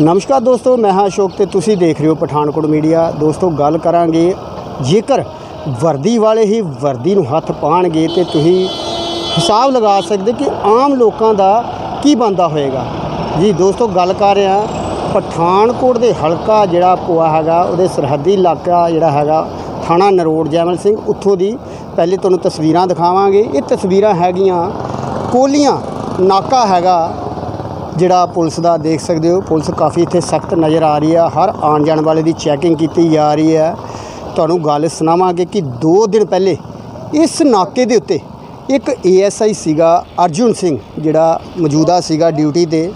ਨਮਸਕਾਰ ਦੋਸਤੋ, ਮੈਂ ਹਾਂ ਅਸ਼ੋਕ ਤੇ ਤੁਸੀਂ ਦੇਖ ਰਹੇ ਹੋ ਪਠਾਨਕੋਟ ਮੀਡੀਆ। ਦੋਸਤੋ, ਗੱਲ ਕਰਾਂਗੇ, ਜੇਕਰ ਵਰਦੀ ਵਾਲੇ ਹੀ ਵਰਦੀ ਨੂੰ ਹੱਥ ਪਾਣਗੇ ਤੇ ਤੁਸੀਂ ਹਿਸਾਬ ਲਗਾ ਸਕਦੇ ਕਿ ਆਮ ਲੋਕਾਂ ਦਾ ਕੀ ਬੰਦਾ ਹੋਏਗਾ। ਜੀ ਦੋਸਤੋ, ਗੱਲ ਕਰ ਰਿਹਾ ਪਠਾਨਕੋਟ ਦੇ ਹਲਕਾ ਜਿਹੜਾ ਪੋਆ ਹੈਗਾ, ਉਹਦੇ ਸਰਹੱਦੀ ਇਲਾਕਾ ਜਿਹੜਾ ਹੈਗਾ, ਥਾਣਾ ਨਰੋੜ ਜੈਮਲ ਸਿੰਘ, ਉੱਥੋਂ ਦੀ ਪਹਿਲੇ ਤੁਹਾਨੂੰ ਤਸਵੀਰਾਂ ਦਿਖਾਵਾਂਗੇ। ਇਹ ਤਸਵੀਰਾਂ ਹੈਗੀਆਂ ਕੋਲੀਆਂ, ਨਾਕਾ ਹੈਗਾ ਜਿਹੜਾ ਪੁਲਿਸ ਦਾ ਦੇਖ ਸਕਦੇ ਹੋ, ਪੁਲਿਸ ਕਾਫੀ ਇੱਥੇ ਸਖਤ ਨਜ਼ਰ ਆ ਰਹੀ ਆ। ਹਰ ਆਉਣ ਜਾਣ ਵਾਲੇ ਦੀ ਚੈਕਿੰਗ ਕੀਤੀ ਜਾ ਰਹੀ ਹੈ ਤੁਹਾਨੂੰ ਗੱਲ ਸੁਣਾਵਾਂਗੇ ਕਿ 2 ਦਿਨ ਪਹਿਲੇ ਇਸ ਨਾਕੇ ਦੇ ਉੱਤੇ ਇੱਕ ਏਐਸਆਈ ਸੀਗਾ, ਅਰਜੁਨ ਸਿੰਘ ਜਿਹੜਾ ਮੌਜੂਦਾ ਸੀਗਾ ਡਿਊਟੀ ਤੇ।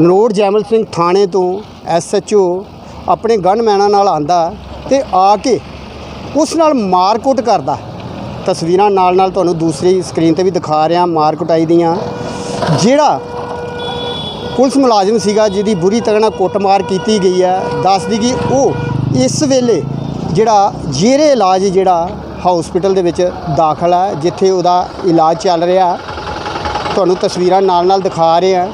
ਨਰੋੜ ਜੈਮਲ ਸਿੰਘ ਥਾਣੇ ਤੋਂ ਐਸਐਚਓ ਆਪਣੇ ਗਨਮੈਨਾਂ ਨਾਲ ਆਂਦਾ ਤੇ ਆ ਕੇ ਉਸ ਨਾਲ ਮਾਰਕੁੱਟ ਕਰਦਾ। ਤਸਵੀਰਾਂ ਨਾਲ ਨਾਲ ਤੁਹਾਨੂੰ ਦੂਸਰੀ ਸਕਰੀਨ ਤੇ ਵੀ ਦਿਖਾ ਰਿਹਾ, ਮਾਰਕੁਟਾਈ ਦੀਆਂ। ਜਿਹੜਾ ਪੁਲਿਸ ਮੁਲਾਜ਼ਮ ਸੀਗਾ ਜਿਹਦੀ ਬੁਰੀ ਤਰ੍ਹਾਂ ਨਾਲ ਕੁੱਟਮਾਰ ਕੀਤੀ ਗਈ ਹੈ। ਦੱਸਦੀ ਕਿ ਉਹ ਇਸ ਵੇਲੇ ਜਿਹੜਾ ਜੇਰੇ ਇਲਾਜ ਜਿਹੜਾ ਹਸਪੀਟਲ ਦੇ ਵਿੱਚ ਦਾਖਲ ਹੈ, ਜਿੱਥੇ ਉਹਦਾ ਇਲਾਜ ਚੱਲ ਰਿਹਾ ਤੁਹਾਨੂੰ ਤਸਵੀਰਾਂ ਨਾਲ ਨਾਲ ਦਿਖਾ ਰਹੇ ਹਾਂ।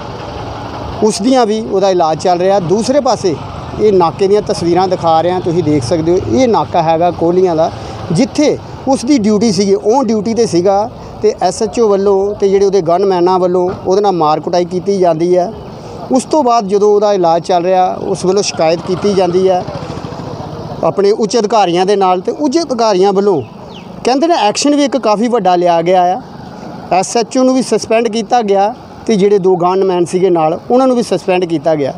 ਉਸ ਦੀਆਂ ਵੀ ਉਹਦਾ ਇਲਾਜ ਚੱਲ ਰਿਹਾ ਦੂਸਰੇ ਪਾਸੇ ਇਹ ਨਾਕੇ ਦੀਆਂ ਤਸਵੀਰਾਂ ਦਿਖਾ ਰਹੇ ਹਾਂ। ਤੁਸੀਂ ਦੇਖ ਸਕਦੇ ਹੋ, ਇਹ ਨਾਕਾ ਹੈਗਾ ਕੋਹਲੀਆਂ ਦਾ, ਜਿੱਥੇ ਉਸ ਦੀ ਡਿਊਟੀ ਸੀਗੀ। ਉਹ ਡਿਊਟੀ ਤੇ ਸੀਗਾ ਤੇ ਐਸਐਚਓ ਵੱਲੋਂ ਤੇ ਜਿਹੜੇ ਉਹਦੇ ਗਨਮੈਨਾਂ ਵੱਲੋਂ ਉਹਦੇ ਨਾਲ ਮਾਰ ਕੁਟਾਈ ਕੀਤੀ ਜਾਂਦੀ ਹੈ। ਉਸ ਤੋਂ ਬਾਅਦ ਜਦੋਂ ਉਹਦਾ ਇਲਾਜ ਚੱਲ ਰਿਹਾ, ਉਸ ਵੱਲੋਂ ਸ਼ਿਕਾਇਤ ਕੀਤੀ ਜਾਂਦੀ ਹੈ ਆਪਣੇ ਉੱਚ ਅਧਿਕਾਰੀਆਂ ਦੇ ਨਾਲ ਤੇ ਉੱਚ ਅਧਿਕਾਰੀਆਂ ਵੱਲੋਂ ਕਹਿੰਦੇ ਨੇ ਐਕਸ਼ਨ ਵੀ ਇੱਕ ਕਾਫੀ ਵੱਡਾ ਲਿਆ ਗਿਆ ਆ। ਐਸਐਚਓ ਨੂੰ ਵੀ ਸਸਪੈਂਡ ਕੀਤਾ ਗਿਆ ਤੇ ਜਿਹੜੇ ਦੋ ਗਨਮੈਨ ਸੀਗੇ ਨਾਲ, ਉਹਨਾਂ ਨੂੰ ਵੀ ਸਸਪੈਂਡ ਕੀਤਾ ਗਿਆ।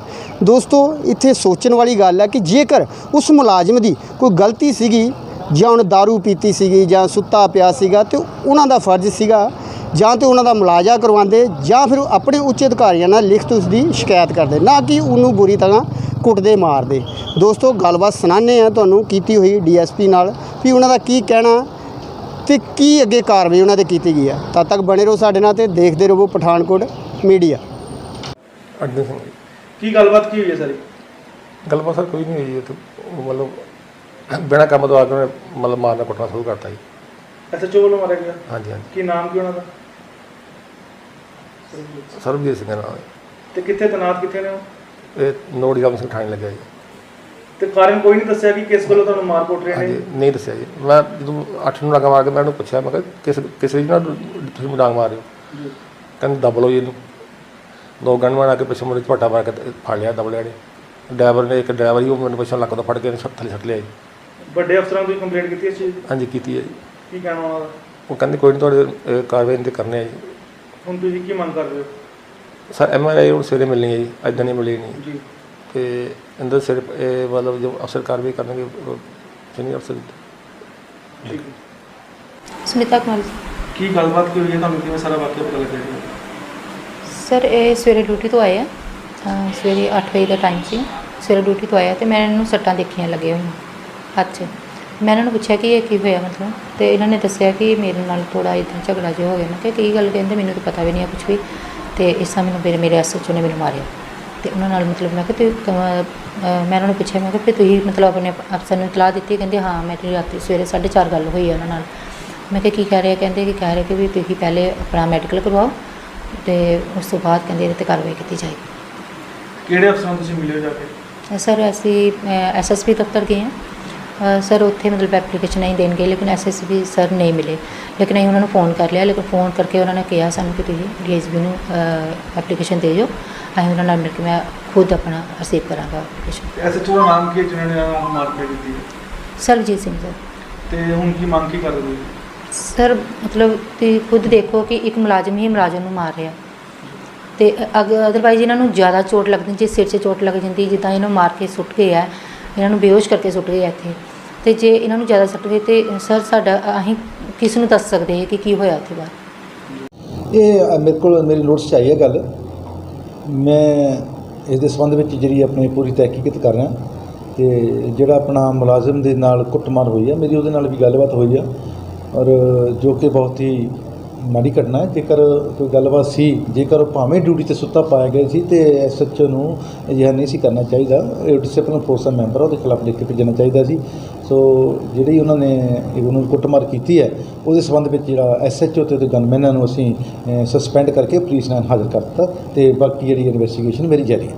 ਦੋਸਤੋ, ਇੱਥੇ ਸੋਚਣ ਵਾਲੀ ਗੱਲ ਹੈ ਕਿ ਜੇਕਰ ਉਸ ਮੁਲਾਜ਼ਮ ਦੀ ਕੋਈ ਗਲਤੀ ਸੀਗੀ ਜਾਂ ਉਹਨੇ दारू ਪੀਤੀ ਸੀਗੀ ਜਾਂ ਸੁੱਤਾ ਪਿਆ ਸੀਗਾ ਤੇ ਉਹਨਾਂ ਦਾ ਫਰਜ਼ ਸੀਗਾ ਜਾਂ ਤੇ ਉਹਨਾਂ ਦਾ ਮੁਲਾਜ਼ਾ ਕਰਵਾਉਂਦੇ ਜਾਂ ਫਿਰ ਆਪਣੇ ਉੱਚ ਅਧਿਕਾਰੀਆਂ ਨਾਲ ਲਿਖਤ ਉਸ ਦੀ ਸ਼ਿਕਾਇਤ ਕਰਦੇ ਨਾ ਕਿ ਉਹਨੂੰ ਬੁਰੀ ਤਰ੍ਹਾਂ ਕੁੱਟਦੇ ਮਾਰਦੇ। ਦੋਸਤੋ ਗੱਲਬਾਤ ਸੁਣਾਉਂਦੇ ਆ ਤੁਹਾਨੂੰ ਕੀਤੀ ਹੋਈ ਡੀਐਸਪੀ ਨਾਲ ਵੀ ਉਹਨਾਂ ਦਾ ਕੀ ਕਹਿਣਾ ਤੇ ਕੀ ਅੱਗੇ ਕਾਰਵਾਈ ਉਹਨਾਂ ਤੇ ਕੀਤੀ ਗਈ ਹੈ ਤਦ ਤੱਕ ਬਣੇ ਰਹੋ ਸਾਡੇ ਨਾਲ ਤੇ ਦੇਖਦੇ ਰਹੋ ਪਠਾਨਕੋਟ ਮੀਡੀਆ। ਜੀ। ਕੀ ਗੱਲਬਾਤ ਕੀ ਹੋਈ ਹੈ ਸਾਰੀ? ਗੱਲਬਾਤ ਸਰ ਕੋਈ ਨਹੀਂ ਹੋਈ ਇਹ ਤਾਂ ਮਤਲਬ ਬਿਨਾਂ ਕੰਮ ਤੋਂ ਆ ਕੇ ਉਹਨੇ ਮਤਲਬ ਮਾਰਨਾ ਕੁੱਟਣਾ ਸ਼ੁਰੂ ਕਰਤਾ ਜੀ। ਐਸਐਚਓ ਵੱਲੋਂ ਮਾਰਿਆ ਗਿਆ? ਹਾਂਜੀ ਹਾਂਜੀ। ਕੀ ਨਾਮ ਕੀ ਉਹਨਾਂ ਦਾ? ਸਰਬਜੀਤ ਸਿੰਘ ਨਾਲ। ਤੇ ਕਿੱਥੇ ਤਨਾਤ ਕਿੱਥੇ ਨੇ ਉਹ? ਇਹ ਨੋੜੀ ਗਾਮ ਸਿੰਘ ਲੱਗਿਆ ਜੀ। ਤੇ ਕਾਰਨ ਕੋਈ ਨਹੀਂ ਦੱਸਿਆ ਕਿ ਕਿਸ ਵੱਲੋਂ ਤੁਹਾਨੂੰ ਮਾਰ ਕੁੱਟ ਰਹੇ ਹਾਂਜੀ ਨੇ ਨਹੀਂ ਦੱਸਿਆ ਜੀ। ਮੈਂ ਜਦੋਂ ਅੱਠ ਨੂੰ ਲਗਾ ਮਾਰ ਕੇ ਮੈਂ ਉਹਨੂੰ ਪੁੱਛਿਆ ਮੈਂ ਕਿਹਾ ਕਿਸ ਕਿਸ ਨਾਲ ਤੁਸੀਂ ਡਾਂਗ ਮਾਰ ਰਹੇ ਹੋ? ਕਹਿੰਦੇ ਦਬ ਲਓ ਜੀ ਇਹਨੂੰ। ਦੋ ਗਨਮੈਨ ਆ ਕੇ ਪਿੱਛੇ ਮੁੜੇ ਝਪਟਾ ਮਾਰ ਕੇ ਤੇ ਫੜ ਲਿਆ ਦਬ ਲਿਆ ਨੇ ਡਰਾਈਵਰ ਨੇ ਇੱਕ ਡਰਾਈਵਰ ਹੀ ਉਹ ਮੈਨੂੰ ਪਿੱਛੋਂ ਲੱਕ ਤੋਂ ਫੜ ਕੇ ਛੱਤ ਥੱਲੇ ਛੱਡ ਲਿਆ ਜੀ। ਵੱਡੇ ਅਫਸਰਾਂ ਨੂੰ ਤੁਸੀਂ ਕੰਪਲੇਂਟ ਕੀਤੀ ਇਸ ਚੀਜ਼ ਦੀ? ਹਾਂਜੀ ਕੀਤੀ ਹੈ ਜੀ। ਕੀ ਕਹਿਣਾ ਉਹਨਾਂ ਦਾ? ਉਹ ਕਹਿੰਦੇ ਕੋਈ ਨਹੀਂ ਤੁਹਾਡੇ ਅਹ, ਕਾਰਵਾਈ ਤੇ ਕਰਨੇ ਆ ਜੀ। ਹੁਣ ਤੁਸੀਂ ਕੀ ਮੰਗ ਕਰ ਰਹੇ ਹੋ? ਸਰ ਐਮ ਆਰ ਆਈ ਹੁਣ ਸਵੇਰੇ ਮਿਲਣੀ ਹੈ ਜੀ ਅੱਜ ਨਹੀਂ ਮਿਲੀ ਨਹੀਂ। ਜੀ। ਤੇ ਅੰਦਰ ਸਿਰ ਇਹ ਮਤਲਬ ਜੋ ਅਫਸਰ ਕਾਰਵਾਈ ਕਰਨਗੇ ਸੀਨੀਅਰ ਅਫਸਰ ਠੀਕ ਹੈ। ਸੁਨੀਤਾ ਕੁਮਾਰੀ ਕੀ ਗੱਲਬਾਤ ਕੀ ਹੋਈ ਹੈ? ਤੁਹਾਨੂੰ ਕਿਵੇਂ ਸਾਰਾ ਵਾਕਿਆ ਪਤਾ ਲੱਗਿਆ ਜੀ? ਸਰ ਇਹ ਸਵੇਰੇ ਡਿਊਟੀ ਤੋਂ ਆਏ ਆ। ਅਹ ਸਵੇਰੇ 8 ਵਜੇ ਦਾ ਟਾਈਮ ਸੀ। ਸਵੇਰੇ ਡਿਊਟੀ ਤੋਂ ਆਇਆ ਤੇ ਮੈਂ ਇਹਨਾਂ ਸੱਟਾਂ ਦੇਖੀਆਂ ਲੱਗੇ ਹੋਈਆਂ ਹੱਥ 'ਚ। ਮੈਂ ਇਹਨਾਂ ਨੂੰ ਪੁੱਛਿਆ ਕਿ ਇਹ ਕੀ ਹੋਇਆ ਮਤਲਬ? ਤੇ ਇਹਨਾਂ ਨੇ ਦੱਸਿਆ ਕਿ ਮੇਰੇ ਨਾਲ ਥੋੜਾ ਇਦਾਂ ਝਗੜਾ ਜਿਹਾ ਹੋ ਗਿਆ ਮੈਂ ਕਿਹਾ ਕੀ ਗੱਲ ਕਹਿੰਦੇ ਮੈਨੂੰ ਤਾਂ ਪਤਾ ਵੀ ਨਹੀਂ ਹੈ ਕੁਝ ਵੀ ਤੇ ਇਸ ਤਰ੍ਹਾਂ ਮੈਨੂੰ ਮੇਰੇ ਮੇਰੇ ਐਸਐਚਓ ਨੇ ਮੈਨੂੰ ਮਾਰਿਆ। ਤੇ ਉਹਨਾਂ ਨਾਲ ਮਤਲਬ ਮੈਂ ਕਿਹਾ ਕ- ਅਹ ਮੈਂ ਉਹਨਾਂ ਨੂੰ ਪੁੱਛਿਆ ਮੈਂ ਕਿਹਾ ਵੀ ਤੁਸੀਂ ਮਤਲਬ ਆਪਣੇ ਅਫਸਰ ਨੂੰ ਇਤਲਾਹ ਦਿੱਤੀ? ਕਹਿੰਦੇ ਹਾਂ ਮੇਰੀ ਰਾਤੀ ਸਵੇਰੇ 4:30 ਗੱਲ ਹੋਈ ਹੈ ਉਹਨਾਂ ਨਾਲ। ਮੈਂ ਕਿਹਾ ਕੀ ਕਹਿ ਰਹੇ ਆ? ਕਹਿੰਦੇ ਕਿ ਕਹਿ ਰਹੇ ਕਿ ਵੀ ਤੁਸੀਂ ਪਹਿਲੇ ਆਪਣਾ ਮੈਡੀਕਲ ਕਰਵਾਓ ਤੇ ਉਸ ਤੋਂ ਬਾਅਦ ਕਹਿੰਦੇ ਇਹਦੇ ਤੇ ਕਾਰਵਾਈ ਕੀਤੀ ਜਾਏਗੀ। ਕਿਹੜੇ ਅਫਸਰਾਂ ਨੂੰ ਤੁਸੀਂ ਮਿਲੇ ਜਾ ਕੇ? ਸਰ ਅਸੀਂ ਐਸਐਸਪੀ ਦਫ਼ਤਰ ਗਏ ਹਾਂ। ਸਰ ਉੱਥੇ ਮਤਲਬ ਐਪਲੀਕੇਸ਼ਨ ਨਹੀਂ ਦੇਣ ਗਏ ਲੇਕਿਨ ਐਸਐਸਪੀ ਸਰ ਨਹੀਂ ਮਿਲੇ। ਲੇਕਿਨ ਅਸੀਂ ਉਹਨਾਂ ਨੂੰ ਫੋਨ ਕਰ ਲਿਆ ਲੇਕਿਨ ਫੋਨ ਕਰਕੇ ਉਹਨਾਂ ਨੇ ਕਿਹਾ ਸਾਨੂੰ ਕਿ ਤੁਸੀਂ ਡੀਐਸਪੀ ਨੂੰ ਐਪਲੀਕੇਸ਼ਨ ਦੇ ਦਿਓ। ਅਸੀਂ ਉਹਨਾਂ ਨਾਲ ਮਿਲ ਕੇ ਮੈਂ ਖੁਦ ਆਪਣਾ ਰਿਸੀਵ ਕਰਾਂਗਾ ਐਪਲੀਕੇਸ਼ਨ ਐਸਐਚਓ ਦਾ ਨਾਮ ਕੀ ਜਿਨ੍ਹਾਂ ਨੇ ਆਹ ਮਾਰ ਕੁੱਟ ਕੀਤੀ ਹੈ? ਸਰਬਜੀਤ ਸਿੰਘ ਸਰ। ਤੇ ਹੁਣ ਕੀ ਮੰਗ ਕੀ ਕਰ ਰਹੇ ਹੋ ਸਰ ਮਤਲਬ ਤੁਸੀਂ ਖੁਦ ਦੇਖੋ ਕਿ ਇੱਕ ਮੁਲਾਜ਼ਮ ਹੀ ਮੁਲਾਜ਼ਮ ਨੂੰ ਮਾਰ ਰਿਹਾ। ਤੇ ਅਦਰਵਾਈਜ਼ ਇਹਨਾਂ ਨੂੰ ਜ਼ਿਆਦਾ ਚੋਟ ਲੱਗਦੀ ਜੇ ਸਿਰ 'ਚ ਚੋਟ ਲੱਗ ਜਾਂਦੀ ਜਿੱਦਾਂ ਇਹਨੂੰ ਮਾਰ ਕੇ ਸੁੱਟ ਗਏ ਆ ਇਹਨਾਂ ਨੂੰ ਬੇਹੋਸ਼ ਕਰਕੇ ਸੁੱਟ ਗਏ ਆ ਇੱਥੇ। ਤੇ ਜੇ ਇਹਨਾਂ ਨੂੰ ਜ਼ਿਆਦਾ ਸੱਟ ਗਏ ਤੇ ਸਰ ਸਾਡਾ ਅਸੀਂ ਕਿਸ ਨੂੰ ਦੱਸ ਸਕਦੇ ਹਾਂ ਕਿ ਕੀ ਹੋਇਆ ਉੱਥੇ ਬਾਹਰ ਇਹ ਅ, ਮੇਰੇ ਕੋਲ ਮੇਰੀ ਨੋਟਿਸ 'ਚ ਆਈ ਹੈ ਗੱਲ। ਮੈਂ ਇਸ ਦੇ ਸੰਬੰਧ ਵਿੱਚ ਜਿਹੜੀ ਆਪਣੀ ਪੂਰੀ ਤਹਿਕੀਕਤ ਕਰ ਰਿਹਾ। ਤੇ ਜਿਹੜਾ ਆਪਣਾ ਮੁਲਾਜ਼ਮ ਦੇ ਨਾਲ ਕੁੱਟਮਾਰ ਹੋਈ ਹੈ ਮੇਰੀ ਉਹਦੇ ਨਾਲ ਵੀ ਗੱਲਬਾਤ ਹੋਈ ਆ। ਔਰ ਜੋ ਕਿ ਬਹੁਤ ਹੀ ਮਾੜੀ ਘਟਨਾ ਹੈ। ਜੇਕਰ ਕੋਈ ਗੱਲਬਾਤ ਸੀ ਜੇਕਰ ਉਹ ਭਾਵੇਂ ਡਿਊਟੀ ਤੇ ਸੁੱਤਾ ਪਾਇਆ ਗਿਆ ਸੀ ਤੇ ਐਸਐਚਓ ਨੂੰ ਅਜਿਹਾ ਨਹੀਂ ਸੀ ਕਰਨਾ ਚਾਹੀਦਾ। ਇਹ ਡਿਸਪਲਿਨ ਫੋਰਸ ਦਾ ਮੈਂਬਰ ਆ, ਉਹਦੇ ਖਿਲਾਫ ਲਿਖ ਕੇ ਭੇਜਣਾ ਚਾਹੀਦਾ ਸੀ। ਸੋ ਜਿਹੜੀ ਉਹਨਾਂ ਨੇ ਉਹਨੂੰ ਕੁੱਟਮਾਰ ਕੀਤੀ ਹੈ ਉਹਦੇ ਸੰਬੰਧ ਵਿੱਚ ਜਿਹੜਾ ਐਸਐਚਓ ਤੇ ਉਹਦੇ ਗਨਮੈਨਾਂ ਨੂੰ ਅਸੀਂ ਸਸਪੈਂਡ ਕਰਕੇ ਪੁਲਿਸ ਨਾਲ ਹਾਜ਼ਰ ਕਰ ਦਿੱਤਾ ਤੇ ਬਾਕੀ ਜਿਹੜੀ ਇਨਵੈਸਟੀਗੇਸ਼ਨ ਮੇਰੀ ਜਾਰੀ ਹੈ।